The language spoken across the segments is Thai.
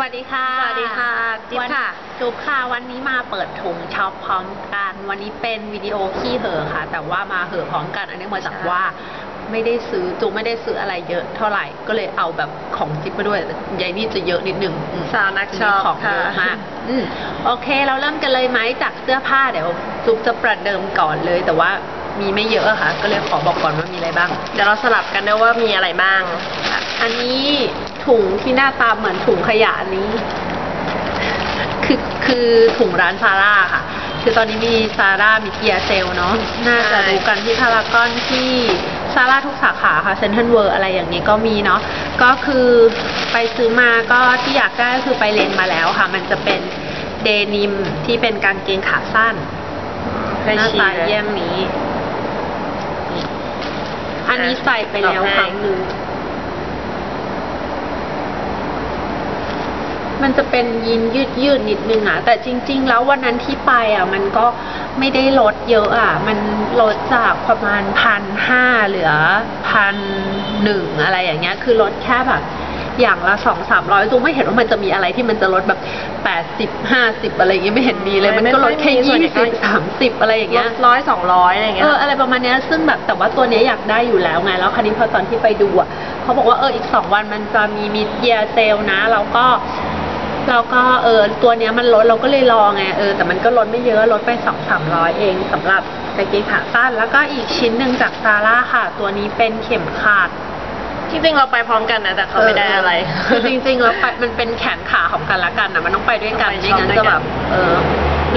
วัสดีค่ะ สวัสดีค่ะ จิ๊บวันค่ะ จุ๊บค่ะ วันนี้มาเปิดถุงช็อปพร้อมกัน วันนี้เป็นวิดีโอขี้เห่อะค่ะ แต่ว่ามาเห่อะพร้อมกัน อันนี้มาจากใช่ว่าไม่ได้ซื้อจุ๊บไม่ได้ซื้ออะไรเยอะเท่าไหร่ ก็เลยเอาแบบของจิ๊บมาด้วยยายนี่จะเยอะนิดนึงอืมสาวนักช็อปของเยอะค่ะมากอืมโอเค เราเริ่มกันเลยไหมจากเสื้อผ้าเดี๋ยวจุ๊บจะประเดิมก่อนเลย แต่ว่ามีไม่เยอะอะค่ะ ก็เลยขอบอกก่อนว่ามีอะไรบ้าง เดี๋ยวเราสลับกันนะว่ามีอะไรบ้างค่ะอันนี้ ถุงที่หน้าตาเหมือนถุงขยะอันนี้ คือคือถุงร้านซาร่าค่ะ คือตอนนี้มีซาร่ามีเกียร์เซลเนาะน่าจะรู้กันที่พารากอนที่ซาร่าทุกสาขาค่ะเซนทรัลเวิร์อะไรอย่างนี้ก็มีเนาะก็คือไปซื้อมาก็ที่อยากได้ก็คือไปเลนมาแล้วค่ะ มันจะเป็นเดนิมที่เป็นกางเกงขาสั้นให้หน้าชี้ตาเลยเยี่ยมนี้ อันนี้ใส่ไปแล้วต่อให้ครั้งหนึ่ง มันจะเป็นยีนยืดยืดๆนิดนึงอะแต่จริง ๆ แล้ววันนั้นที่ไปอะมันก็ไม่ได้ลดเยอะอะมันลดจากประมาณพันห้าเหลือพันหนึ่งอะไรอย่างเงี้ย คือลดแค่แบบอย่างละสองสามร้อยจูไม่เห็นว่ามันจะมีอะไรที่มันจะลดแบบแปดสิบห้าสิบอะไรอย่างเงี้ยไม่เห็นมีเลย มันก็ลดแค่ไม่ยี่ไม่สิมีบสามสิบอะไรอย่างเงี้ยร้อยสองร้อยอะไรอย่างเงี้เอยออะไรประมาณเนี้ยซึ่งแบบแต่ว่าตัวเนี้ยอยากได้อยู่แล้วไงแล้วคราวนี้พอตอนที่ไปดูอะเขาบอกว่าเอออีกสองวันมันจะมีมิดเยียเซลนะแล้วก็ แล้วก็เออตัวเนี้ยมันลดเราก็เลยรอไงเออแต่มันก็ลดไม่เยอะลดไปสองสามร้อยเองสำหรับกางเกงขาสั้นแล้วก็อีกชิ้นหนึ่งจากซาร่าค่ะ ตัวนี้เป็นเข็มขัดที่จริงเราไปพร้อมกันนะแต่เขาไม่ได้อะไรคือจริงๆแล้วไปมันเป็นแขนขาของกันและกันนะมันต้องไปด้วยกันต้องไปไม่งั้นชอบด้วยกันจะแบบเออ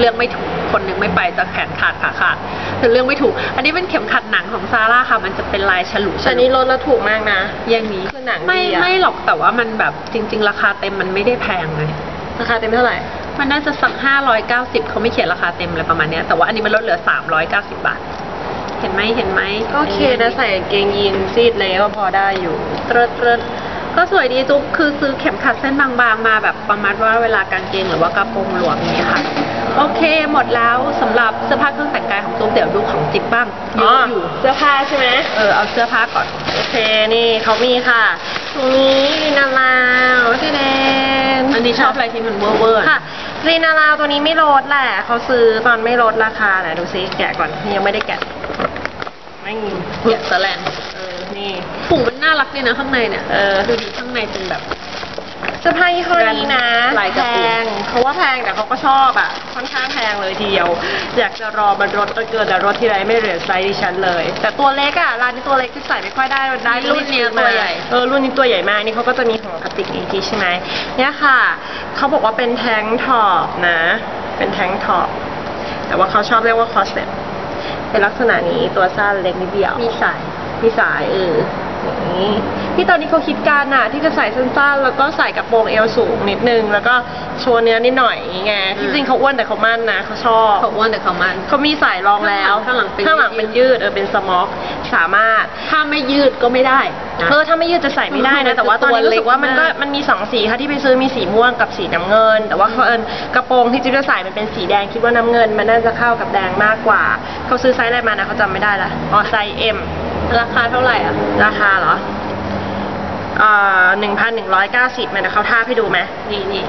เรื่องไม่ถูกคนหนึงไม่ไปจะแขนขาดขาขาดแต่เรื่องไม่ถูก อันนี้เป็นเข็มขัดหนังของซาร่าค่ะ มันจะเป็นลายฉลุฉแต่ลุ นี้ลดแล้วถูกมากนะ อย่างนี้คือหนังไม่ดีอะไม่หรอกแต่ว่ามันแบบจริง ๆ ราคาเต็มมันไม่ได้แพงไงราคาเต็มเท่าไหร่ มันน่าจะสักห้าร้อยเก้าสิบเขาไม่เขียนราคาเต็มเลยประมาณเนี้ยแต่ว่าอันนี้มันลดเหลือสามร้อยเก้าสิบบาท เห็นไหมเห็นไหมก็โอเคนะใส่กางเกงยีนซีดเลยก็พอได้อยู่ เตรดเตรด ก็สวยดีจุ๊บคือซื้อเข็มขัดเส้นบางๆมาแบบประมาณว่าเวลากางเกงหรือว่ากระโปรงหลวมอย่างนี้ยค่ะ โอเคหมดแล้วสำหรับเสื้อผ้าเครื่องแต่งกายของจุ๊บเดี๋ยวดูของจิ๊บบ้างเยอะอยู่เสื้อผ้าใช่ไหมเออเอาเสื้อผ้าก่อน โอเคนี่เขามีค่ะตรงนี้ลีนาลาวที่เดนอันนี้ชอบอะไรที่มันเวอร์เวอร์ค่ะลีนาลาวตัวนี้ไม่ลดแหละเขาซื้อตอนไม่ลดราคาแหละดูซิแกะก่อนยังไม่ได้แกะไม่มีเกียสแลน เออนี่ถุงมันน่ารักดีนะข้างในเนี่ยเออดูดีข้างในเป็นแบบ เสื้อผ้ายี่ห้อนี้นะลายกแพระปุก งเขาว่าแพงแต่เขาก็ชอบอะ ค่อนข้างแพงเลยทีเดียว อยากจะรอมันลดก็เกินแต่รถที่ไรไม่เหลือไซส์ดิฉันเลย แต่ตัวเล็กอะร้านนี้ตัวเล็กที่ใส่ไม่ค่อยได้ได้รุ่นเนี้ยมาตัวใหญ่ เออรุ่นนี้ตัวใหญ่มากนี่เขาก็จะมีของพลาสติกอีกทีใช่ไหมเนี่ยค่ะเขาบอกว่าเป็นแทงท็อปนะ เป็นแทงท็อปแต่ว่าเขาชอบเรียกว่าคอสเซ็ตเป็นลักษณะนี้ตัวสั้นเล็กนิดเดียว มีสาย มีสายเอออย่าง นี้ ที่ตอนนี้เขาคิดการน่ะที่จะใส่สั้นๆ แล้วก็ใส่กระโปรงเอวสูงนิดนึง แล้วก็โชว์เนื้อนิดหน่อยอย่างงี้ไงที่จริงเขาอ้วนแต่เขามั่นนะเขาชอบเขาอ้วนแต่เขามันเขามีสายรองแล้วข้างหลังเป็นข้างหลังเป็นยืดเออเป็นสม็อกสามารถถ้าไม่ยืดก็ไม่ได้นะเออถ้าไม่ยืดจะใส่ไม่ได้มันะนจะแต่ว่าตอนนี้รู้สึกว่ามันก็ตัวเล็กมากมันมีสองสีค่ะที่ไปซื้อมีสีม่วงกับสีน้ำเงิน แต่ว่าเขาเอิญกระโปรงที่จิ๊บจะใส่มันเป็นสีแดงคิดว่าน้ำเงิน มันน่าจะเข้ากับแดงมากกว่าเขาซื้อไซส์อะไรมานะเขาจำไม่ได้ละอ๋อไซส์ M ราคาเท่าไหร่อะ ราคาเหรอเอ่อหนึ่งพันหนึ่งร้อยเก้าสิบมันเขาท่าบให้ดูไหมนี่นี่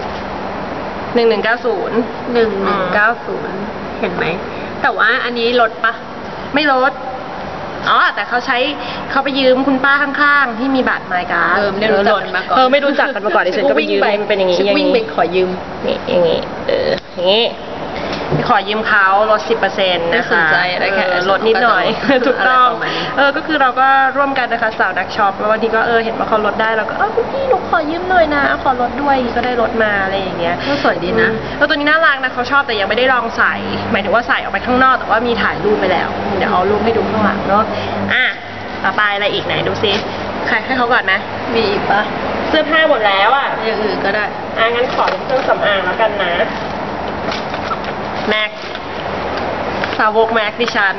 หนึ่งหนึ่งเก้าศูนย์หนึ่งหนึ่งเก้าศูนย์เห็นไหม แต่ว่าอันนี้ลดปะ ไม่ลด อ๋อ แต่เขาใช้เขาไปยืมคุณป้าข้างๆ ที่มีบัตรไมการ์ดเออไม่รู้จักกันมาก่อนเออไม่รู้จักกันมาก่อนดิฉันก็ไปยืมมันเป็นอย่างงี้ฉัอย่างวิ่งงี้ไปขอยืมนี่อย่างงี้เอออย่างงี้ไป ขอยืมเขาลดสิบเปอร์เซ็นต์นะคะ ไม่สนใจอะไรแค่เออลดนิดหน่อยอะไรถูกต้องประมาณนี้เออ ก็คือเราก็ร่วมกันนะคะสาวนักช็อปแล้ววันนี้ก็เออเห็นว่าเขาลดได้เราก็เออคุณพี่หนูขอยืมหน่อยนะขอลดด้วยก็ได้ลดมาอะไรอย่างเงี้ย ก็สวยดีนะ แล้วตัวนี้น่ารักนะเขาชอบแต่ยังไม่ได้ลองใส่ หมายถึงว่าใส่ออกไปข้างนอกแต่ว่ามีถ่ายรูปไปแล้ว เดี๋ยวเอารูปให้ดูข้างหลังเนาะอะต่อไปอะไรอีกไหนดูซิใครให้เขาก่อนไหมมีอีกปะเสื้อผ้าหมดแล้วอะอย่างอื่นก็ได้ อะงั้นขอเป็นเครื่องสำอางแล้วกันนะ แม็กสาวกแม็กดิฉัน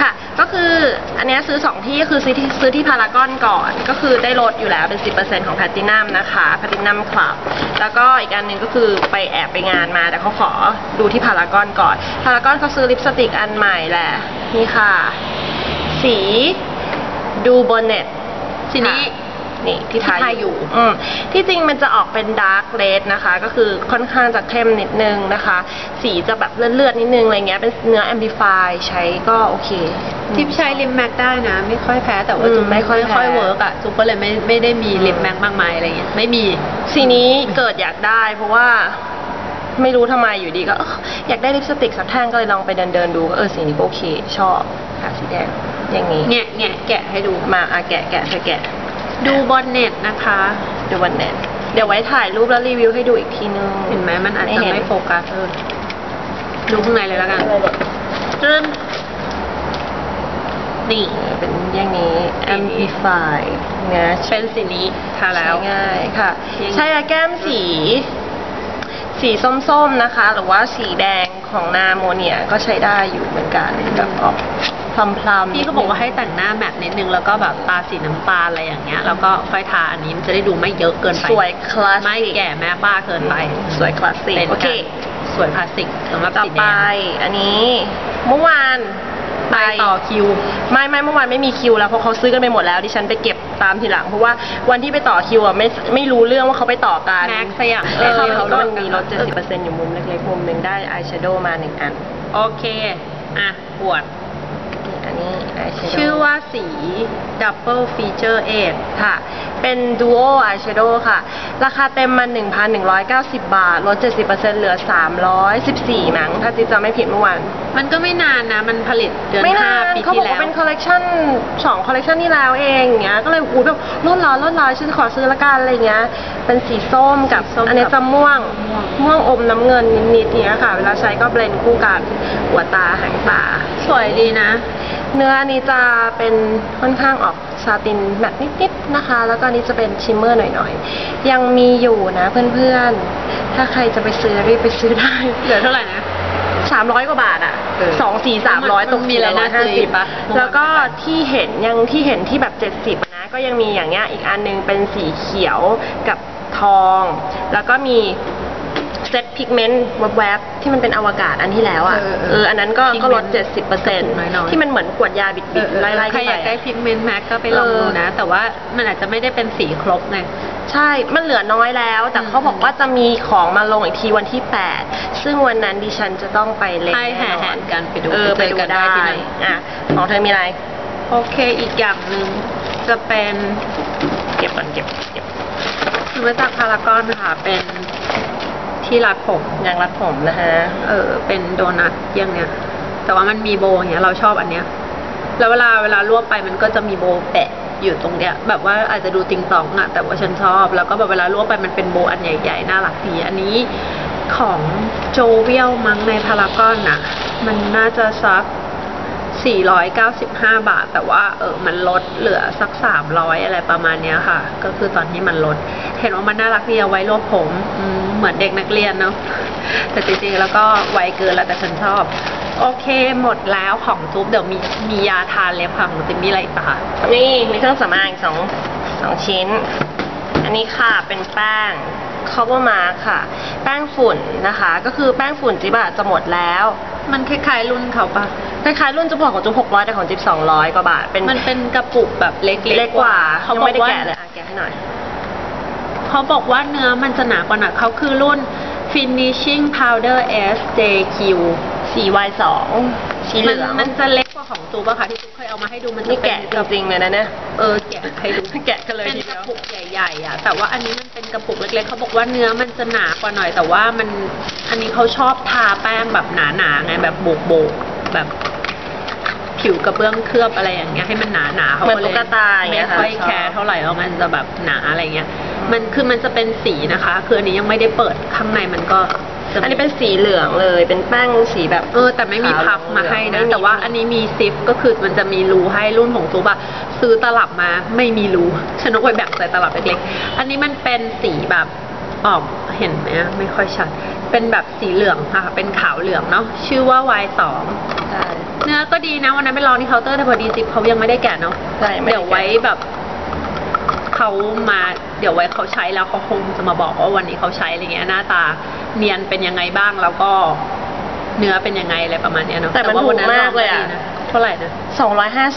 ค่ะ ก็คืออันเนี้ยซื้อสองที่คือซื้อที่ซื้อที่พารากอนก่อน ก็คือได้ลดอยู่แล้วเป็น 10%ของแพตตินัมนะคะแพตตินัมคลับ แล้วก็อีกอันหนึ่งก็คือไปแอบไปงานมาแต่เขาขอดูที่พารากอนก่อน พารากอนเขาซื้อลิปสติกอันใหม่แหละ นี่ค่ะ สีดูบอนเน็ตทีนี้ นี่ที่ทาที่ทาอยู่อืมที่จริงมันจะออกเป็นดาร์กเรดนะคะ ก็คือค่อนข้างจะเข้มนิดนึงนะคะ สีจะแบบเลือดๆนิดนึงอะไรเงี้ยเป็นเนื้อ amplify ใช้ก็โอเค ทิปใช้ลิปแม็กได้นะ ไม่ค่อยแพ้แต่ว่าอืมจุ๊บไม่ไม่ค่ค่ออยยแพ้ค่อยเวิร์กอะจุ๊บก็เลยไม่ไม่ได้มีอืมลิปแม็กมากมายอะไรเงี้ยไม่มีสีนี้เกิดอยากได้ เพราะว่าไม่รู้ทำไมอยู่ดีก็เอ้ออยากได้ลิปสติกสักแท่งก็เลยลองไปเดินเดินๆดูก็เออสีนี้ก็โอเค ชอบค่ะสีแดงอย่างนี้เนี่ยเนี่ยแกะให้ดูมาอาแกะแกะเธอแกะ ดูบนเน็ตนะคะ ดูวันเน็ต เดี๋ยวไว้ถ่ายรูปแล้วรีวิวให้ดูอีกทีนึง เห็นไหมมันอาจจะเห็นไม่โฟกัสเออดูข้างในเลยแล้วกันอะไรเนี่ยจึ้นนี่เป็นอย่างนี้ amplify นะเป็นสีนี้ทาแล้วใช้ง่ายค่ะยังใช้ยาแก้มสี สีส้มๆนะคะ หรือว่าสีแดงของนาโมเนียก็ใช้ได้อยู่เหมือนกันแบบออก พลำๆพี่ก็บอกว่าให้แต่งหน้าแมทนิดนึงแล้วก็แบบตาสีน้ำตาลอะไรอย่างเงี้ย แล้วก็ค่อยทาอันนี้มันจะได้ดูไม่เยอะเกินไปสวยคลาสไม่สิกแก่แม่บ้าเกินไป สวยคลาสสิกเป็นโอเค สวยคลาสสิกสำหรับต่อสีไป แดงอันนี้ เมื่อวานไปต่อคิว ไม่ไม่เมื่อวานไม่มีคิวแล้วเพราะเขาซื้อกันไปหมดแล้วดิฉันไปเก็บตามทีหลัง เพราะว่าวันที่ไปต่อคิวอะไม่ไม่รู้เรื่องว่าเขาไปต่อกันแม็กซ์สยามเออเออเขาก็มันมีลด70%อยู่มุมเล็กๆมุมหนึ่งได้อายแชโดว์มาหนึ่งอัน โอเค อะปวดนี่ อันนี้ชื่อว่าสี Double Feature 8ค่ะ เป็น Duo Eyeshadow ค่ะ ราคาเต็มมัน 1,190 บาท ลด 70%เหลือ 314มั้งถ้าจิ๊บจำไม่ผิดเมื่อวาน มันก็ไม่นานนะ มันผลิตเดือนไม่ห้านานปีเขาที่บอกแล้ว ว่าเป็นคอลเลกชันสองคอลเลกชันที่แล้วเองอย่างเงี้ย ก็เลยอู้แบบลดร้อนลดร้อนฉันขอซื้อละกันอะไรเงี้ย เป็นสีส้มกับ สีส้มอันนี้กับจะม่วง ม่วง ม่วงอมน้ำเงินนิดๆเนี้ยค่ะ เวลาใช้ก็เบลนด์คู่กันหัวตาหางตา สวยดีนะ เนื้ออันนี้จะเป็นค่อนข้างออก ซาตินแมตต์นิดๆนะคะ แล้วก็อันนี้จะเป็นชิมเมอร์หน่อยๆ ยังมีอยู่นะเพื่อนๆ ถ้าใครจะไปซื้อรีบไปซื้อได้ เหลือเท่าไหร่นะสามร้อยกว่าบาทอะเออสองสี่สามร้อยมันตกมีอะไรน่าซื้ออีกปะแล้วก็ที่เห็นยังที่เห็นที่แบบเจ็ดสิบนะ ก็ยังมีอย่างเงี้ยอีกอันนึงเป็นสีเขียวกับทอง แล้วก็มี เซตพิกเมนต์แวบๆที่มันเป็นอวกาศอันที่แล้วอะเออเออเอออันนั้นก็ก็ลด Pigment เจ็ดสิบเปอร์เซ็นต์น้อยๆ ที่มันเหมือนขวดยาบิดๆไล่ๆใครขึ้นอไปยากได้อะ พิกเมนต์แม็กก็ไปลองเออดูนะ แต่ว่ามันอาจจะไม่ได้เป็นสีครบไง ใช่ มันเหลือน้อยแล้ว แต่อืมเขาบอกว่าจะมีของมาลงอีกทีวันที่ 8 ซึ่งวันนั้นดิฉันจะต้องไปเล่นให้แห่น่นแหอนนกันไปดูเออไปไปเจดูอกันได้ได้ที่นั่น อะของเธอมีอะไร โอเคอีกอย่างหนึ่งจะเป็นเก็บก่อนเก็บเก็บ ซื้อมาจากพารากอนค่ะ เป็น ที่รัดผมยางรัดผมนะฮะ เออ เป็นโดนัทอย่างเนี้ย แต่ว่ามันมีโบอย่างเงี้ย เราชอบอันเนี้ย แล้วเวลาเวลารวบไปมันก็จะมีโบแปะอยู่ตรงเนี้ย แบบว่าอาจจะดูติงตองอะแต่ว่าฉันชอบ แล้วก็แบบเวลารวบไปมันเป็นโบอันใหญ่ๆ น่ารักดี อันนี้ของโจเวียลมั้งในพารากอนอะมันน่าจะซัก 495 บาท แต่ว่าเออมันลดเหลือสัก 300 อะไรประมาณเนี้ยค่ะ ก็คือตอนที่มันลด เห็นว่ามันน่ารักดีเอาไว้รวบผมมเหมือนเด็กนักเรียนเนาะแต่จริงๆแล้วก็ไวเกินแล้วแต่ฉันชอบ โอเคหมดแล้วของจุ๊บเดี๋ยวมีมียาทานเล็บค่ะของจิมมี่อะไรอีกปะนี่มีเครื่องสำอางสองสองชิ้น อันนี้ค่ะเป็นแป้ง cover mark ค่ะ แป้งฝุ่นนะคะ ก็คือแป้งฝุ่นจิบะจะหมดแล้ว มันคล้ายๆรุ่นเขาปะคล้ายๆรุ่นจุ๊บบอกของจุ๊บ600แต่ของจิ๊บ200กว่าบาทเป็นมันเป็นกระปุกแบบเล็กๆเล็กกว่าเขายังบอไม่กได้ว่าแกะเลยอะแกะให้หน่อยเขาบอกว่าเนื้อมันจะหนากว่าหนักเขาคือรุ่น finishing powder SJQ CY2 สีเหลืองมันมันจะเล็กกว่า ของจูบอะค่ะที่จูบเคยเอามาให้ดูมันจะนี่เป็นแกะจริงๆเลยนะเนี่ยเออแกะให้ดูแกะกันเลยเป็นทีกเดีระยวปุกใหญ่ๆอะแต่ว่าอันนี้มันเป็นกระปุกเล็กๆเขาบอกว่าเนื้อมันจะหนากว่าหน่อย แต่ว่ามันอันนี้เขาชอบทาแป้งแบบหนาๆไงแบบโบกๆแบบผิวกระเบื้องเคลือบอะไรอย่างเงี้ยให้มันหนาๆเขาเหมือนก็เลยตุ๊กตาอย่างเงี้ไม่ยค่ะค่อยแคร์เท่าไหร่ว่ามันจะแบบหนาอะไรเงี้ย มันคือมันจะเป็นสีนะคะ คืออันนี้ยังไม่ได้เปิดข้างในมันก็จะมี อันนี้เป็นสีเหลืองเลย เป็นแป้งสีแบบ เออแต่ไม่มีพับมาให้นะไม่มีแต่ว่าอันนี้มีซิปก็คือมันจะมีรูให้รุ่นของซูบอะซื้อตลับมาไม่มีรูฉันต้องไปแบ่งใส่ตลับเล็กๆอันนี้มันเป็นสีแบบออกเห็นไหมอะไม่ค่อยชัด เป็นแบบสีเหลืองค่ะ เป็นขาวเหลืองเนาะชื่อว่า Y2 ใช่เนื้อก็ดีนะวันนั้นไปลองที่เคาน์เตอร์แต่พอดีซิปเขายังไม่ได้แกะเนาะใช่ไม่ได้แกะเดี๋ยวไว้แบบเขามาเดี๋ยวไว้เขาใช้แล้วเขาคงจะมาบอกว่าวันนี้เขาใช้อะไรเงี้ยหน้าตา เนียนเป็นยังไงบ้างแล้วก็เนื้อเป็นยังไงอะไรประมาณเนี้ยเนาะแต่มันว่าถูวักมากเลยอะ ดีนเท่าไหร่นะ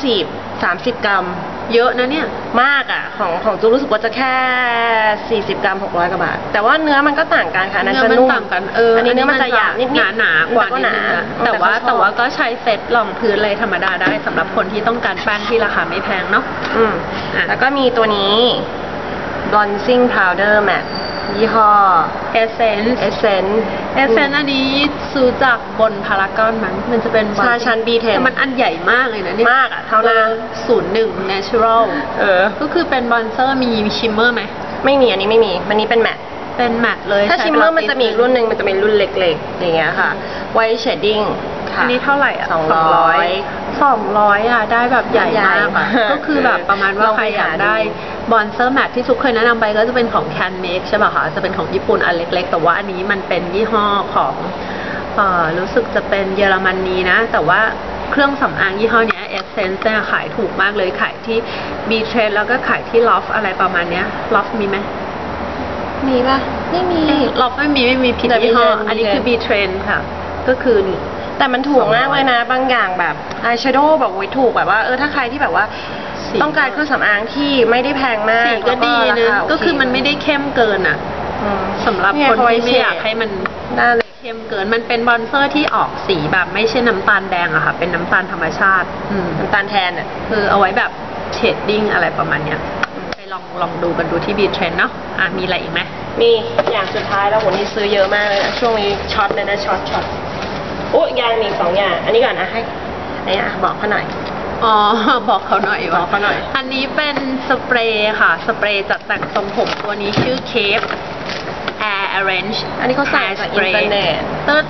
250 30กรัม เยอะนะเนี่ย มากอะ ของของจูรู้สึกว่าจะแค่ 40 กรัม 600กว่าบาท แต่ว่าเนื้อมันก็ต่างกันค่ะอันนั้นเนื้อจะมันนุ่ม ต่างกันเอออัอันนี้เนื้อมันจะหยาบนิดๆหนาหนากว่าก็นิดหนานึงอะแต่ว่าก็ชอบแต่ว่าก็ใช้เซ็ตรองพื้นเลยธรรมดาได้สำหรับคนที่ต้องการแป้งที่ราคาไม่แพงเนาะ อืมอะ แล้วก็มีตัวนี้ bronzing powder matte ยี่ห้อ Essence Essence Essence อันนี้ซื้อจากบนพารากอนมั้งมันจะเป็นใช่ชั้น B10 แต่มันอันใหญ่มากเลยนะเนี่ยมากอะเท่าหน้า ศูนย์หนึ่ง natural เออ ก็คือเป็นบอนเซอร์มีชิมเมอร์ไหม ไม่มีอันนี้ไม่มี อันนี้เป็นแมท เป็นแมตเลยถ้าใช้ชิมเมอร์วลมันจะมีอีกรุ่นหนึ่งมันจะเป็นรุ่นเล็กๆ อย่างเงี้ยค่ะ white shading ค่ะอันนี้เท่าไหร่อะสองร้อย สองร้อยอะ ได้แบบใหญ่ใหญ่มากอะมากก็คือแบบประมาณว่าลองใคไปรอยากหาดูได้บอนเซอร์แมทที่ซุกเคยแนะนำไปก็จะเป็นของ Can Make ใช่ป่ะคะจะเป็นของญี่ปุ่นอันเล็ก ๆ แต่ว่าอันนี้มันเป็นยี่ห้อของเอ่อรู้สึกจะเป็นเยอรมนีนะ แต่ว่าเครื่องสำอางยี่ห้อเนี้ย Essence เนี่ยขายถูกมากเลยขายที่ B Trade แล้วก็ขายที่ Loft อะไรประมาณเนี้ย Loft มีไหม มีป่ะไม่มีล็อกไม่มีไม่มีผิดแต่ยี่ห้อมีอันนี้คือมี B Trend ค่ะ ก็คือนี่แต่มันถูกมากเลยนะ บางอย่างแบบอายแชโดว์แบบโอ้ยถูกแบบว่าเออถ้าใครที่แบบว่า สี ต้องการเครื่องสำอางที่ไม่ได้แพงมากสีก็ดีแล้วนะราาโก็คือมันไม่ได้เข้มเกินอะอืมสำหรับเยคนเขที่ไม่เฉดอยากให้มันได้เลยเข้มเกิน มันเป็นบอนเซอร์ที่ออกสีแบบไม่ใช่น้ำตาลแดงอะค่ะ เป็นน้ำตาลธรรมชาติ อืมน้ำตาลแทนอะ คือเอาไว้แบบเชดดิ้งอะไรประมาณเนี้ยไป ลองลองดูกันดูที่ B Trend เนาะอะมีอะไรอีกไหมมีอย่างสุดท้ายแล้ววันนี้ซื้อเยอะมากเลยนะช่วงนี้ช็อตเลยนะช็อตช็อตโอ้ยังมีอีกสองอย่าง อันนี้ก่อนนะให้อันนี้อะบอกเขาหน่อยอ๋อบอกเขาหน่อยบว่าอกเขาหน่อย อันนี้เป็นสเปรย์ค่ะ สเปรย์จัดแต่งทรงผมตัวนี้ชื่อ Cape Air Arrange อันนี้เขาสั่งจากอินเทอร์เน็ต ตึ๊ด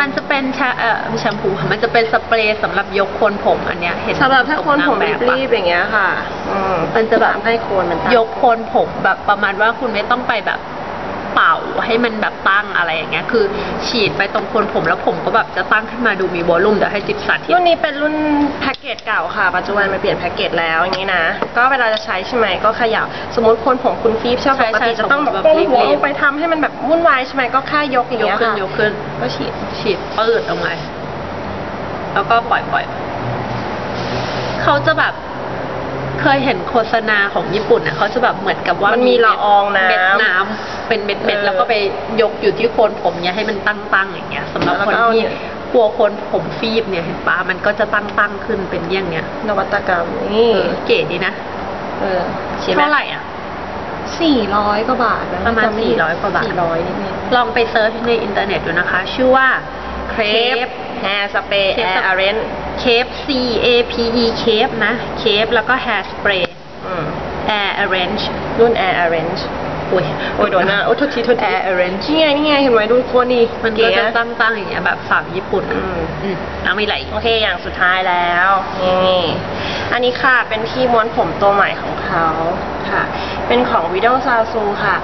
มันจะเป็นแชเอ่อแชมพูค่ะมันจะเป็นสเปรย์สำหรับยกโคนผมอันเนี้ยเห็นสำหรับถ้าคนผมนางแบบรีบๆอย่างเงี้ยค่ะ อืมมันจะแบบทำให้โคนมันตั้งยกโคนผมแบบประมาณว่าคุณไม่ต้องไปแบบเป่า ให้มันแบบตั้งอะไรอย่างเงี้ย คือฉีดไปตรงโคนผมแล้วผมก็แบบจะตั้งขึ้นมาดูมีวอลลุ่มเดี๋ยวให้จิ๊บสาธิตรุ่นนี้เป็นรุ่นแพ็กเกจเก่าค่ะ ปัจจุบันมันเปลี่ยนแพ็กเกจแล้วอย่างนี้นะ ก็เวลาจะใช้ใช่ไหมก็ขยับสมมติคนผมคุณฟีบชอบใช่ปกติใช่จะต้องแบบสมมุติก้มแบบหัวรีบๆลงไปทำให้มันแบบวุ่นวายใช่ไหมก็แค่ยกอย่างยกเงี้ยขึ้นค่ะยกขึ้นก็ฉีดฉีดปืดออกมาแล้วก็ปล่อยปล่อยเขาจะแบบ เคยเห็นโฆษณาของญี่ปุ่นอะเขาจะแบบเหมือนกับว่ามัมันมีละอองน้ำเม็ดน้ำเป็นเม็ดเม็ดเออแล้วก็ไปยกอยู่ที่โคนผมเนี่ยให้มันตั้งตั้งๆอย่างเงี้ยสำหรับแล้วคนก็เอาที่เนี่ยกลัวโคนผมฟีบเนี่ยเห็นปะมันก็จะตั้งตั้งๆขึ้นเป็นอย่างเงี้ยนวัตกรรมนี่เออเก๋ดีนะเออฉีดเท่าไหร่อะสี่ร้อยกว่าบาทนประมาณจำไผิด400กว่าบาทสี่ร้อยนิดนึงลองไปเซิร์ชในอินเทอร์เน็ตดูนะคะ ชื่อว่าเครปแฮร์สเปรย์เคแอปร์อาร์เรน เคป C A P E เคปนะ เคปแล้วก็ hair spray air arrange รุ่นแอร์ อาร์เรนอุ้ยโอ้ยโดนหน้าโอ้ยโทษทีโทษที air arrange นี่ไงนี่ไงเห็นไหมดูโคนดีมันก็เก๋จะอะตั้งๆอย่างเงี้ยแบบสาวญี่ปุ่นอืมอืมแล้วมีอะไรอีกโอเคอย่างสุดท้ายแล้วนี่อันนี้ค่ะเป็นที่ม้วนผมตัวใหม่ของเขาค่ะ เป็นของ Widow s a s u ค่ะ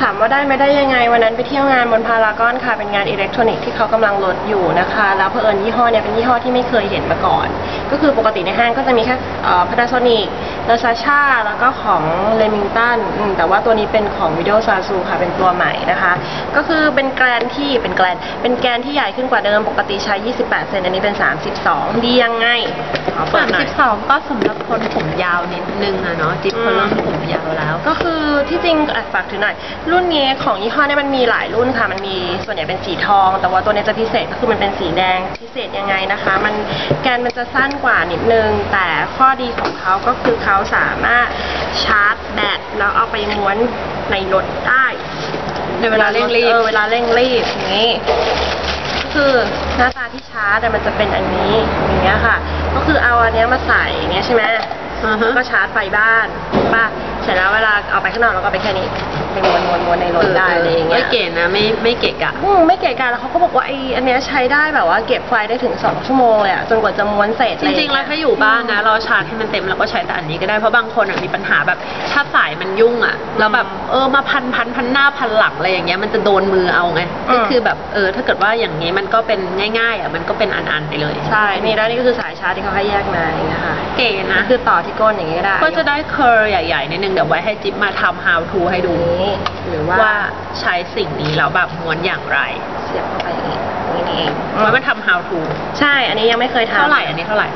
ถามว่าได้ไม่ได้ยังไง วันนั้นไปเที่ยวงานบนพารากอนค่ะ เป็นงานอิเล็กทรอนิกส์ที่เขากำลังลดอยู่นะคะ แล้วเผอิญยี่ห้อเนี่ยเป็นยี่ห้อที่ไม่เคยเห็นมาก่อน ก็คือปกติในห้างก็จะมีแค่พานาโซนิกลาซาชาแล้วก็ของเลมิงตันแต่ว่าตัวนี้เป็นของ Widow s a s u ค่ะเป็นตัวใหม่นะคะ ก็คือเป็นแกรนที่เป็นแกรนเป็นแกนที่ใหญ่ขึ้นกว่าเดิมปกติใช้ 28 เซนอันนี้เป็น 32 ดียังไงขอเปิสาดมหน่อสิยบสองก็สำหรับคนผมยาวนิดนึงอะเนาะจิ๊บอืมเขาเริ่มผมยาวแล้ว ก็คือที่จริงอะฝากถือหน่อย รุ่นนี้ของยี่ห้อเนี่ยมันมีหลายรุ่นค่ะ มันมีส่วนใหญ่เป็นสีทอง แต่ว่าตัวเนี้ยจะพิเศษก็คือมันเป็นสีแดงพิเศษยังไงนะคะ มันแกนมันจะสั้นกว่านิดนึง แต่ข้อดีของเขาก็คือเขาสามารถชาร์จแบตแล้วเอาไปม้วน ในรถได้ในเวลาเร่งรีบเออเวลาเร่งรีบอย่างนี้ก็คือหน้าตาที่ชาร์จแต่มันจะเป็นอันนี้อย่างเงี้ยค่ะ ก็คือเอาอันเนี้ยมาใส่อย่างเงี้ยใช่ไหมอ่าฮะก็ชาร์จไฟบ้านป่ะ เสร็จแล้วเวลาเอาไปข้างนอกเราก็ไปแค่นี้ไปม้วนม้วนม้วนในรถได้อะไรอย่างเงี้ย ไม่เก๋นะไม่ไม่เก๋กะอืมไม่เก๋กาแล้วเขาก็บอกว่าไออันเนี้ยใช้ได้แบบว่าเก็บไฟได้ถึง2ชั่วโมงเลยอะจนกว่าจะม้วนเสร็จจริงๆแล้วถ้าอยู่บ้านนะ เราชาร์จให้มันเต็มเราก็ใช้แต่อันนี้ก็ได้เพราะบางคนอะมีปัญหาแบบถ้าสายมันยุ่งอะแล้วแบบเออมาพันพันพันหน้าพันหลังอะไรอย่างเงี้ยมันจะโดนมือเอาไงอืมก็คือแบบเออถ้าเกิดว่าอย่างนี้มันก็เป็นง่าย ๆอะมันก็เป็นอันๆไปเลยใช่นี่แล้วนี่ก็คือสายชาร์จที่เขาให้แยกมาอย่างเงี้ยค่ะเก๋นะ คือต่อที่ก้นอย่างงี้ก็ได้ ก็จะได้เคอร์ใหญ่ๆนิดนึงเดี๋ยวไว้ให้จิ๊บมาทำ how to ให้ดูนี้หรือว่าว่าใช้สิ่งนี้แล้วแบบม้วนอย่างไรเสียบเข้าไปอย่างงี้อย่างนี้นี่เองไว้มาทำ how to ใช่อันนี้ยังไม่เคยทำเท่าไหร่อันนี้เท่าไหร่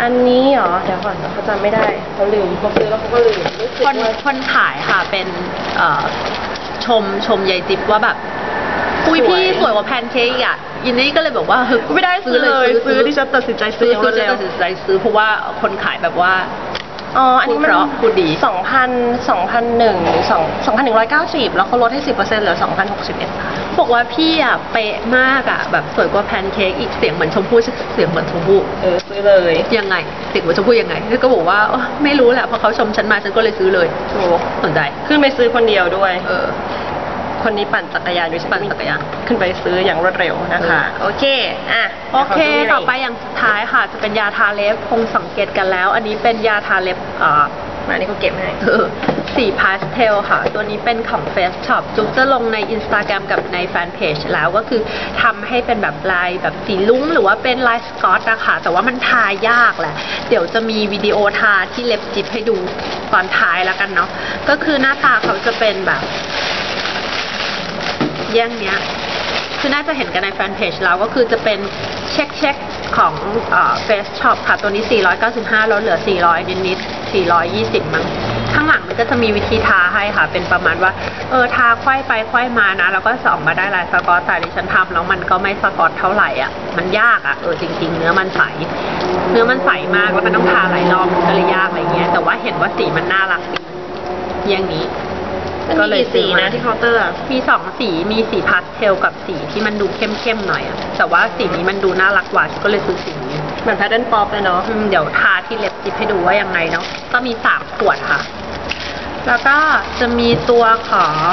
อันนี้เหรอเดี๋ยวก่อนเขาจำไม่ได้เขาลืมเขาซื้อแล้วเขาก็ลืมรู้สึกคนว่าคนขายค่ะเป็นเอ่อชมชมยายจิ๊บว่าแบบอุ้ยสวยพี่สวยกว่าแพนเค้กอีกอะยินนี่ก็เลยบอกว่าเฮ้ยไม่ได้ซื้อเลยซื้อที่ฉันตัดสินใจซื้ซื้อออย่างรซื้วอดเร็ว ตัดสินใจซื้อเพราะว่าคนขายแบบว่า อ๋อ อันนี้มันพูดเพราะพูดดี สองพันสองพันหนึ่งหรือสองสองพันหนึ่งร้อยเก้าสิบแล้วเขาลดให้สิบเปอร์เซ็นต์เหลือสองพันหกสิบเอ็ดบอกว่าพี่อะเป๊ะมากอะแบบสวยกว่าแพนเค้กอีกเสียงเหมือนชมพู่เสียงเหมือนชมพู่เออซื้อเลยยังไงเสียงเหมือนชมพู่ยังไงก็บอกว่าอ๋อไม่รู้แหละเพราะเขาชมฉันมาฉันก็เลยซื้อเลยถูกสนใจ ขึ้นไปซื้อคนเดียวด้วย เออ คนนี้ปั่นจักรยานอยู่ใช่ไหมปั่นจักรยานขึ้นไปซื้ออย่างรวดเร็วนะคะ โอเคอะโอเคขดูหน่ยต่อไปอย่างสุดท้ายค่ะ จะเป็นยาทาเล็บคงสังเกตกันแล้ว อันนี้เป็นยาทาเล็บเอ่อมาอันนี้เขาเก็บให้เออสีพาสเทลค่ะ ตัวนี้เป็นของ Face Shop จุ๊บจะลงใน Instagram กับในแฟนเพจแล้วก็คือทำให้เป็นแบบลายแบบสีลุ้งหรือว่าเป็นลายสกอตนะคะแต่ว่ามันทายากแหละ เดี๋ยวจะมีวิดีโอทาที่เล็บจิบให้ดูตอนท้ายแล้วกันเนาะ ก็คือหน้าตาเขาจะเป็นแบบ แย่างเนี้ยคือน่าจะเห็นกันในแฟนเพจเราก็คือจะเป็นเช็คเช็คของเฟสช็อปค่ะ ตัวนี้ 495ลดเหลือ 400 นิดนิด420 มั้ง ข้างหลังมันก็จะมีวิธีทาให้ค่ะ เป็นประมาณว่า เออ ทาควายไปควายมานะ แล้วก็ส่องมาได้ลายสกอตแต่ดิฉันทำแล้วมันก็ไม่สกอตเท่าไหร่อะ มันยากอะ เออ จริง ๆ เนื้อมันใส เนื้อมันใสมาก แล้วมันต้องทาหลายรอบมันก็เลยยากอะไรเงี้ย แต่ว่าเห็นว่าสีมันน่ารักอย่างนี้ ก็เลยสีนะที่เคาน์เตอร์อะมีสองสีมีสีพาสเทลกับสีที่มันดูเข้มๆหน่อยอะแต่ว่าสีนี้มันดูน่ารักกว่าก็เลยซื้อสีนี้เหมือนแพทเทิร์นป๊อปเลยเนาะอืมเดี๋ยวทาที่เล็บจิบให้ดูว่ายังไงเนาะก็มีสามขวดค่ะ แล้วก็จะมีตัวของ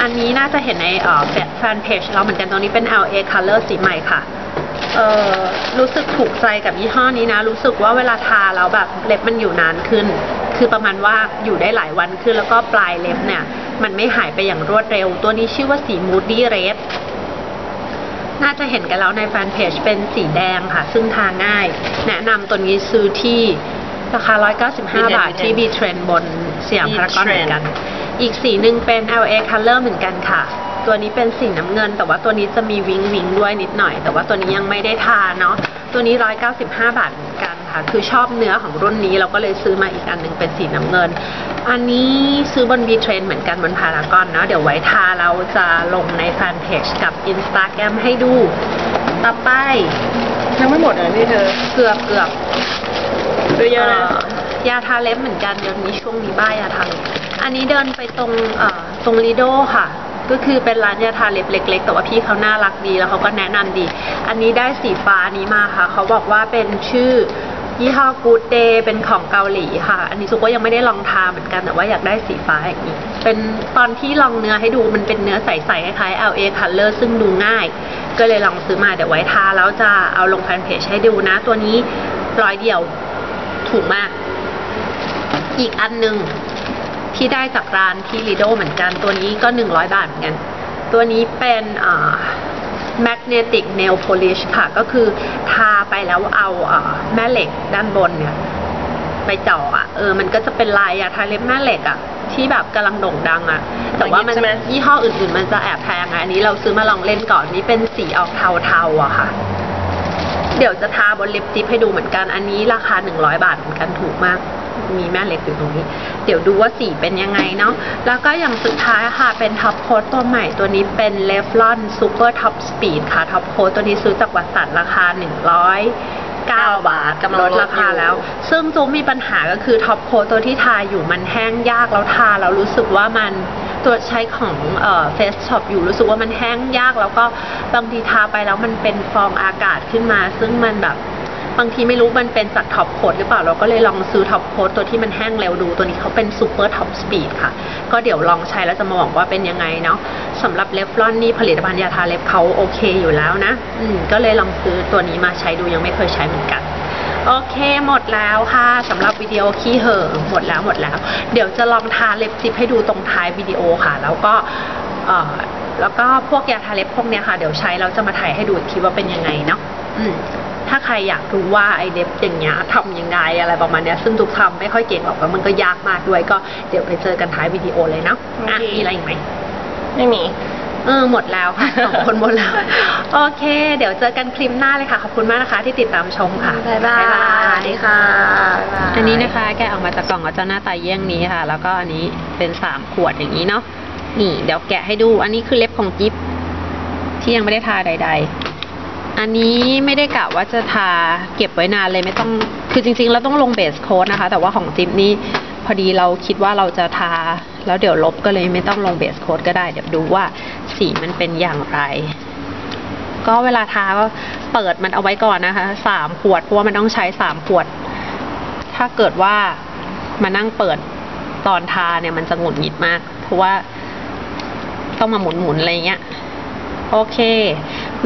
อันนี้น่าจะเห็นในเอ่อแฟนเพจเราเหมือนกันตรงนี้เป็น LA Color สีใหม่ค่ะ เออรู้สึกถูกใจกับยี่ห้อนี้นะ รู้สึกว่าเวลาทาแล้วแบบเล็บมันอยู่นานขึ้น คือประมาณว่าอยู่ได้หลายวันขึ้นแล้วก็ปลายเล็บเนี่ย มันไม่หายไปอย่างรวดเร็ว ตัวนี้ชื่อว่าสี Moody Red น่าจะเห็นกันแล้วในแฟนเพจเป็นสีแดงค่ะ ซึ่งทาง่าย แนะนำตัวนี้ซื้อที่ราคา 195 บาทที่ B Trend บนสยามพารากอนเหมือนกัน อีกสีหนึ่งเป็น LA Color เหมือนกันค่ะ ตัวนี้เป็นสีน้ำเงิน แต่ว่าตัวนี้จะมีวิงวิงด้วยนิดหน่อย แต่ว่าตัวนี้ยังไม่ได้ทาเนาะ ตัวนี้ 195 บาทเหมือนกันค่ะ คือชอบเนื้อของรุ่นนี้ เราก็เลยซื้อมาอีกอันหนึ่งเป็นสีน้ำเงิน อันนี้ซื้อบน B Trend เหมือนกันบนพารากอนเนาะ เดี๋ยวไว้ทาเราจะลงในแฟนเพจกับ Instagram ให้ดู ต่อไปยังไม่หมดเลยพี่เธอ เกือบเกือบซื้อเยอะนะ ยาทาเล็บเหมือนกันเดี๋ยวนี้ช่วงนี้บ้ายาทาเล็บอันนี้เดินไปตรงเอ่อตรงลีโดค่ะ ก็คือเป็นร้านยาทาเล็บเล็ก ๆ แต่ว่าพี่เขาน่ารักดีแล้วเขาก็แนะนำดี อันนี้ได้สีฟ้านี้มาค่ะ เขาบอกว่าเป็นชื่อยี่ห้อ Good Day เป็นของเกาหลีค่ะ อันนี้ซุกก็ยังไม่ได้ลองทาเหมือนกันแต่ว่าอยากได้สีฟ้าอย่างนี้ เป็นตอนที่ลองเนื้อให้ดูมันเป็นเนื้อใสๆคล้ายๆ LA Color ซึ่งดูง่าย ก็เลยลองซื้อมาเดี๋ยวไว้ทาแล้วจะเอาลงแฟนเพจให้ดูนะ ตัวนี้ร้อยเดียวถูกมาก อีกอันหนึ่งที่ได้จากร้านที่ลีโดเหมือนกันตัวนี้ก็หนึ่งร้อยบาทเหมือนกัน ตัวนี้เป็นอ่า magnetic nail polish ค่ะ ก็คือทาไปแล้วเอาอ่าแม่เหล็กด้านบนเนี่ย ไปเจาะอะเออ มันก็จะเป็นลายอะทาเล็บแม่เหล็กอะที่แบบกำลังโด่งดังอะแต่ว่ามันใช่ไหมยี่ห้ออื่น ๆ มันจะแอบแพงอะอันนี้เราซื้อมาลองเล่นก่อนนี่เป็นสีออกเทาๆอะค่ะ เดี๋ยวจะทาบนลิปสติกให้ดูเหมือนกัน อันนี้ราคา 100 บาทเหมือนกันถูกมาก มีแม่เหล็กอยู่ตรงนี้ เดี๋ยวดูว่าสีเป็นยังไงเนาะแล้วก็อย่างสุดท้ายค่ะเป็นท็อปโค้ดตัวใหม่ตัวนี้เป็นเลฟลอนซูเปอร์ท็อปสปีดค่ะท็อปโค้ดตัวนี้ซื้อจากวัสันราคา109 บาทกำลังลดราคาแล้ว ซึ่งจูมีปัญหาก็คือท็อปโค้ดตัวที่ทาอยู่มันแห้งยากแล้วทาแล้วรู้สึกว่ามันตัวใช้ของเฟสช็อปอยู่รู้สึกว่ามันแห้งยาก แล้วก็บางทีทาไปแล้วมันเป็นฟองอากาศขึ้นมา ซึ่งมันแบบ บางทีไม่รู้มันเป็นจากท็อปโคดหรือเปล่าเราก็เลยลองซื้อท็อปโคดตัวที่มันแห้งเร็วดูตัวนี้เขาเป็นซูเปอร์ท็อปสปีดค่ะ ก็เดี๋ยวลองใช้แล้วจะมาบอกว่าเป็นยังไงเนาะสำหรับเลฟลอนนี่ผลิตภัณฑ์ยาทาเล็บเขาโอเคอยู่แล้วนะ อืมก็เลยลองซื้อตัวนี้มาใช้ดูยังไม่เคยใช้เหมือนกันโอเคหมดแล้วค่ะสำหรับวิดีโอขี้เห่อะหมดแล้วหมดแล้ว เดี๋ยวจะลองทาเล็บจิบให้ดูตรงท้ายวิดีโอค่ะ แล้วก็เออแล้วก็พวกยาทาเล็บพวกเนี้ยค่ะ เดี๋ยวใช้เราจะมาถ่ายให้ดูอีกทีว่าเป็นยังไงเนาะอืม ถ้าใครอยากรู้ว่าไอเล็บอย่างเงี้ยทำยังไงอะไรประมาณเนี้ยซึ่งทุกทำไม่ค่อยเก่งหรอกแล้วมันก็ยากมากด้วยก็เดี๋ยวไปเจอกันท้ายวิดีโอเลยเนาะอะโอเค มีอะไรอีกไหม ไม่มีโเออหมดแล้วค่ะ สองคนหมดแล้ว โอเค เดี๋ยวเจอกันคลิปหน้าเลยค่ะ ขอบคุณมากนะคะ ที่ติดตามชมค่ะบ๊ายบายสวัสดีค่ะบ๊ายบาย อันนี้นะคะ แกะออกมาจากกล่องก็จะหน้าตาเยี่ยงนี้ค่ะ แล้วก็อันนี้เป็นสามขวดอย่างนี้เนาะนี่ เดี๋ยวแกะให้ดู อันนี้คือเล็บของกิฟที่ยังไม่ได้ทาใด ๆ อันนี้ไม่ได้กะว่าจะทาเก็บไว้นานเลยไม่ต้องคือจริงๆเราต้องลงเบสโค้ดนะคะ แต่ว่าของจิ๊บนี่พอดีเราคิดว่าเราจะทา แล้วเดี๋ยวลบก็เลยไม่ต้องลงเบสโค้ดก็ได้ เดี๋ยวดูว่าสีมันเป็นอย่างไร ก็เวลาทาก็เปิดมันเอาไว้ก่อนนะคะสามขวดเพราะว่ามันต้องใช้สามขวด ถ้าเกิดว่ามานั่งเปิดตอนทาเนี่ยมันจะหงุดหงิดมาก เพราะว่าต้องมาหมุนๆอะไรเงี้ย โอเค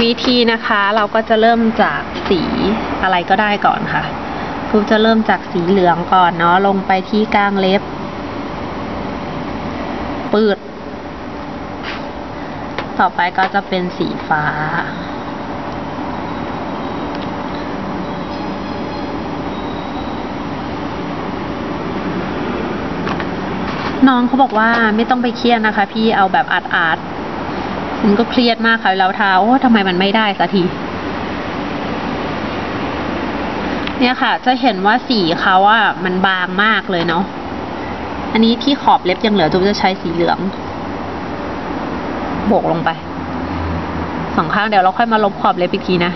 วิธีนะคะเราก็จะเริ่มจากสีอะไรก็ได้ก่อนค่ะทุกจะเริ่มจากสีเหลืองก่อนเนาะลงไปที่กลางเล็บ ปืด ต่อไปก็จะเป็นสีฟ้า น้องเขาบอกว่าไม่ต้องไปเครียดนะคะ พี่เอาแบบอาร์ตอาร์ต มันก็เครียดมากค่ะแล้วท้าโอ้ทำไมมันไม่ได้สักทีเนี่ยค่ะ จะเห็นว่าสีเขาอะมันบางมากเลยเนาะอันนี้ที่ขอบเล็บยังเหลือจุ๊บจะใช้สีเหลืองโบกลงไปสองข้างเดี๋ยวเราค่อยมาลบขอบเล็บอีกทีนะ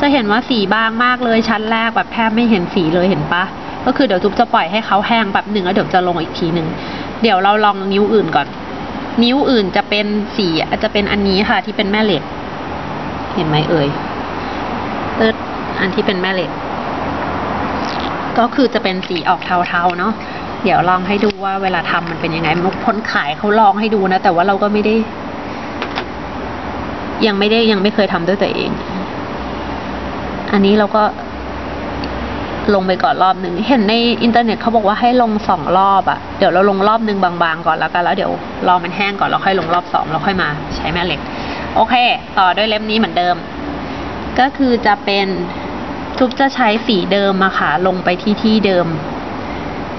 จะเห็นว่าสีบางมากเลยชั้นแรกแบบแทบไม่เห็นสีเลยเห็นปะก็คือเดี๋ยวจุ๊บจะปล่อยให้เขาแห้งแบบหนึ่งแล้วเดี๋ยวจะลงอีกทีหนึ่งเดี๋ยวเราลองนิ้วอื่นก่อน นิ้วอื่นจะเป็นสีจะเป็นอันนี้ค่ะ ที่เป็นแม่เหล็ก เห็นไหมเอ่ยเติดอันที่เป็นแม่เหล็ก ก็คือจะเป็นสีออกเทาๆเนาะเดี๋ยวลองให้ดูว่าเวลาทำมันเป็นยังไงมุกคนขายเขาลองให้ดูนะ แต่ว่าเราก็ไม่ได้ ยังไม่ได้ยังไม่เคยทำด้วยตัวเอง อันนี้เราก็ ลงไปก่อนรอบหนึ่งเห็นในอินเทอร์เน็ตเขาบอกว่าให้ลงสองรอบอะเดี๋ยวเราลงรอบหนึ่งบางๆก่อนแล้วกันแล้วเดี๋ยวรอมันแห้งก่อนแล้วค่อยลงรอบสองแล้วค่อยมาใช้แม่เหล็ก โอเค ต่อด้วยเล่มนี้เหมือนเดิม ก็คือจะเป็นทุบจะใช้สีเดิมมาค่ะลงไปที่ที่เดิม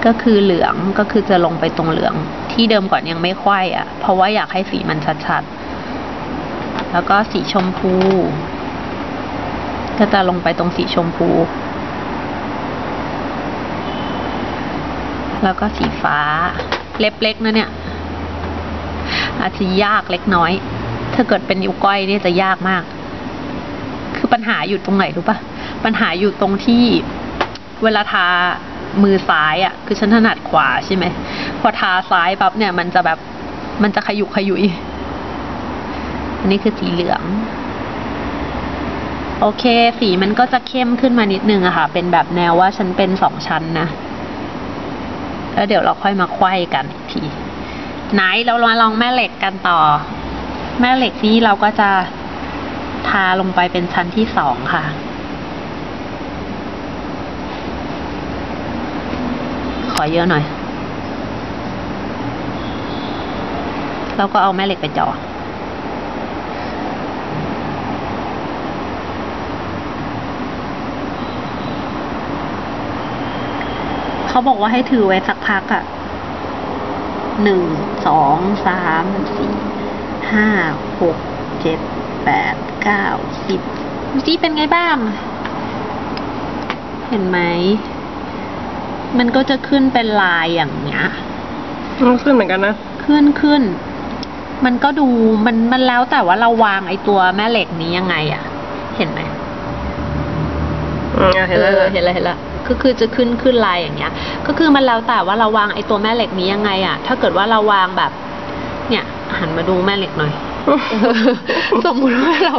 ก็คือเหลืองก็คือจะลงไปตรงเหลือง ที่เดิมก่อนยังไม่ค่อยอะ่ะ เพราะว่าอยากให้สีมันชัดๆแล้วก็สีชมพู ก็จะลงไปตรงสีชมพู แล้วก็สีฟ้า เล็บเล็กนะเนี่ย อาจจะยากเล็กน้อย ถ้าเกิดเป็นนิ้วก้อยเนี่ยจะยากมาก คือปัญหาอยู่ตรงไหนรู้ปะปัญหาอยู่ตรงที่เวลาทามือซ้ายอะ่ะ คือฉันถนัดขวาใช่ไหม พอทาซ้ายปั๊บเนี่ย มันจะแบบ มันจะขยุกขยุย อันนี้คือสีเหลือง โอเค สีมันก็จะเข้มขึ้นมานิดนึงอะค่ะ เป็นแบบแนวว่าฉันเป็นสองชั้นนะ แล้วเดี๋ยวเราค่อยมาไขว้กันอีกที ไหนเรามาลองแม่เหล็กกันต่อ แม่เหล็กนี้เราก็จะทาลงไปเป็นชั้นที่สองค่ะ ขอเยอะหน่อยแล้วก็เอาแม่เหล็กไปจ่อ เขาบอกว่าให้ถือไว้สักพักอะ่ะหนึ่งสองสามสี่ห้าหกเจ็ดแปดเก้าสิบจีเป็นไงบ้าง เห็นไหม มันก็จะขึ้นเป็นลายอย่างเงี้ยมันขึ้นเหมือนกันนะ ขึ้นขึ้น มันก็ดูมันมันแล้วแต่ว่าเราวางไอ้ตัวแม่เหล็กนี้ยังไงอะเห็นไหมอืมอะเห็นแล้วออเห็นแล้วเห็นแล้ว ก็คือจะขึ้นขึ้นลายอย่างเงี้ย ก็คือมันแล้วแต่ว่าเราวางไอ้ตัวแม่เหล็กนี้ยังไงอะถ้าเกิดว่าเราวางแบบ เนี่ยหันมาดูแม่เหล็กหน่อยสมมุติว่าเรา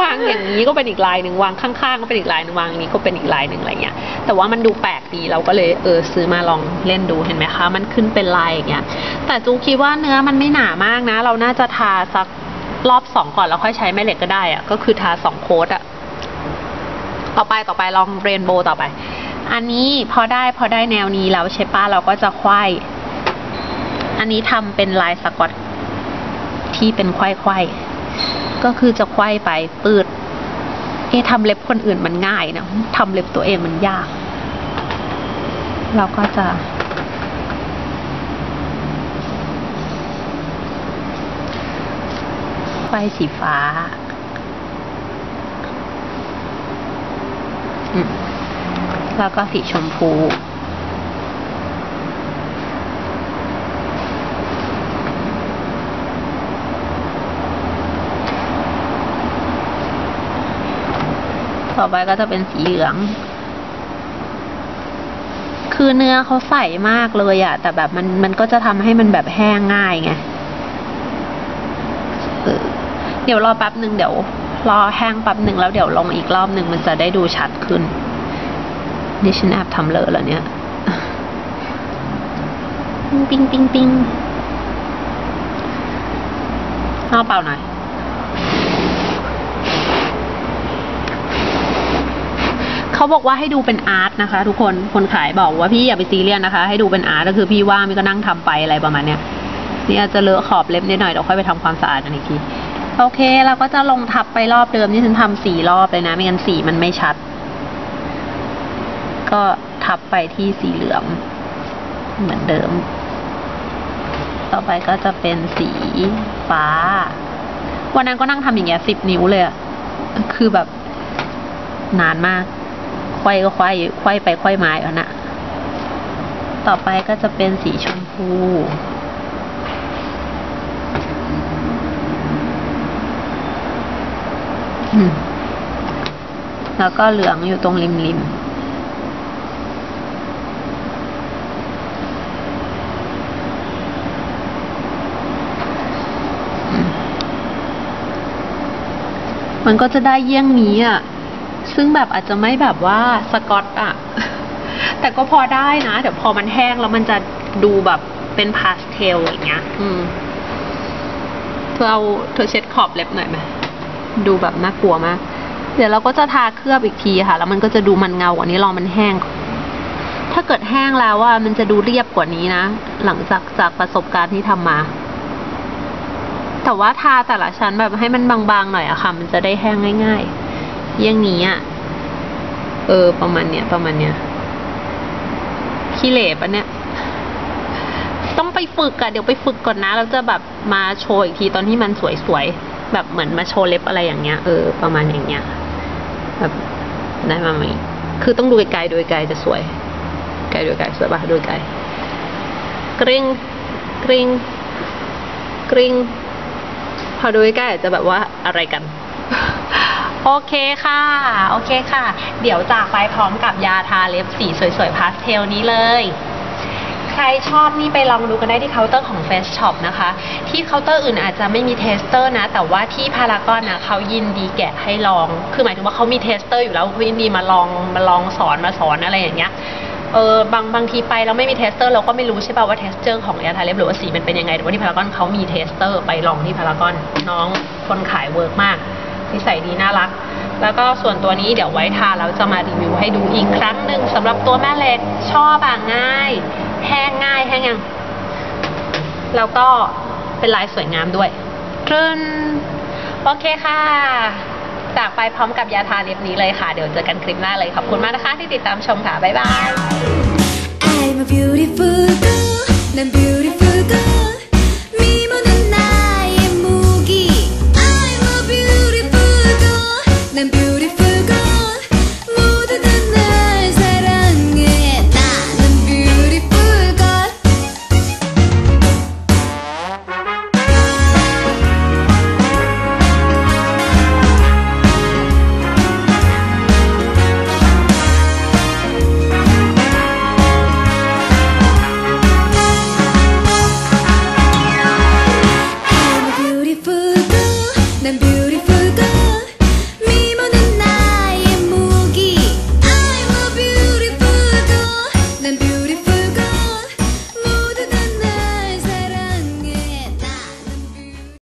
วางอย่างนี้ก็เป็นอีกลายหนึ่งวางข้างๆก็เป็นอีกลายหนึ่งวางอย่างนี้ก็เป็นอีกลายหนึ่งอะไรเงี้ย แต่ว่ามันดูแปลกดีเราก็เลยเออซื้อมาลองเล่นดูเห็นไหมคะ มันขึ้นเป็นลายอย่างเงี้ย แต่จูคิดว่าเนื้อมันไม่หนามากนะ เราน่าจะทาสักรอบสองก่อนแล้วค่อยใช้แม่เหล็กก็ได้อะก็คือทาสองโค้ดอะต่อไปต่อไปลองเรนโบว์ต่อไป อันนี้พอได้พอได้แนวนี้แล้วใช่ป้ะเราก็จะไขว้อันนี้ทำเป็นลายสกอตที่เป็นไขว้ไขว้ก็คือจะไขว้ไปปืด เอ๊ทำเล็บคนอื่นมันง่ายนะทำเล็บตัวเองมันยาก เราก็จะไฟสีฟ้า อืม แล้วก็สีชมพู ต่อไปก็จะเป็นสีเหลือง คือเนื้อเขาใสมากเลยอะแต่แบบมันมันก็จะทำให้มันแบบแห้งง่ายไงเออเดี๋ยวรอแป๊บหนึ่งเดี๋ยวรอแห้งแป๊บหนึ่งแล้วเดี๋ยวลงอีกรอบหนึ่งมันจะได้ดูชัดขึ้น นี่ฉันแอบทำเลอะแล้วเนี่ย ปิ้งปิ้งปิ้งเอาเปล่าหน่อยเขาบอกว่าให้ดูเป็นอาร์ตนะคะ ทุกคนคนขายบอกว่าพี่อย่าไปซีเรียสนะคะ ให้ดูเป็นอาร์ตก็คือพี่ว่ามีก็นั่งทำไปอะไรประมาณเนี้ยนี่อาจจะเลอะขอบเล็บนิดหน่อยเดี๋ยวค่อยไปทำความสะอาดกันอีกทีโอเคเราก็จะลงทับไปรอบเดิมที่ฉันทำสี่รอบเลยนะ ไม่งั้นสีมันไม่ชัด ก็ทับไปที่สีเหลืองเหมือนเดิม ต่อไปก็จะเป็นสีฟ้า วันนั้นก็นั่งทำอย่างเงี้ยสิบนิ้วเลยอะคือแบบนานมาก ควายก็ควายควายไปควายมาอยู่นะต่อไปก็จะเป็นสีชมพู แล้วก็เหลืองอยู่ตรงริมริม มันก็จะได้เยี่ยงนี้อะ ซึ่งแบบอาจจะไม่แบบว่าสกอตอะ แต่ก็พอได้นะ เดี๋ยวพอมันแห้งแล้วมันจะดูแบบเป็นพาสเทลอย่างเงี้ย อืม เธอเอาเธอเช็ดขอบเล็บหน่อยไหมดูแบบน่ากลัวมาก เดี๋ยวเราก็จะทาเคลือบอีกทีค่ะ แล้วมันก็จะดูมันเงากว่านี้รอมันแห้ง ถ้าเกิดแห้งแล้วว่ามันจะดูเรียบกว่านี้นะ หลังจากจากประสบการณ์ที่ทำมา แต่ว่าทาแต่ละชั้นแบบให้มันบางๆหน่อยอะค่ะ มันจะได้แห้งง่ายๆอย่างนี้อะเออ ประมาณเนี้ย ประมาณเนี้ยขี้เหร่ปะเนี่ย ต้องไปฝึกอะเดี๋ยวไปฝึกก่อนนะแล้วจะแบบมาโชว์อีกทีตอนที่มันสวยๆแบบเหมือนมาโชว์เล็บอะไรอย่างเงี้ย เออ ประมาณอย่างเงี้ยแบบได้มาไหมคือต้องดูไกลๆดูไกลๆจะสวย ไกลดูไกลสวยปะดูไกลกริ้งกริ้งกริ้ง พอดูใกล้ๆอาจจะแบบว่าอะไรกัน โอเคค่ะ โอเคค่ะ เดี๋ยวจากไปพร้อมกับยาทาเล็บสีสวยๆพาสเทลนี้เลยใครชอบนี่ไปลองดูกันได้ที่เคาน์เตอร์ของ Face Shop นะคะ ที่เคาน์เตอร์อื่นอาจจะไม่มีเทสเตอร์นะ แต่ว่าที่พารากอนนะเขายินดีแกะให้ลอง คือหมายถึงว่าเขามีเทสเตอร์อยู่แล้วเขายินดีมาลองมาลองสอนมาสอนอะไรอย่างเงี้ย เออบางบางทีไปเราไม่มีเทสเตอร์เราก็ไม่รู้ใช่ป่ะว่าเทสเจอร์ของยาทาเล็บหรือว่าสีมันเป็นยังไงแต่ว่าที่พารากอนเขามีเทสเตอร์ไปลองที่พารากอนน้องคนขายเวิร์กมากนิสัยดีน่ารัก แล้วก็ส่วนตัวนี้เดี๋ยวไว้ทาแล้วจะมารีวิวให้ดูอีกครั้งหนึ่งสำหรับตัวแม่เล็กชอบอะง่าย แห้งง่ายแห้งยังแล้วก็เป็นลายสวยงามด้วยตรึนโอเคค่ะ จากไปพร้อมกับยาทาเล็บนี้เลยค่ะ เดี๋ยวเจอกันคลิปหน้าเลย ขอบคุณมากนะคะที่ติดตามชมค่ะ บ๊ายบาย I'm a beautiful girl, 난 beautiful girl 미모는 나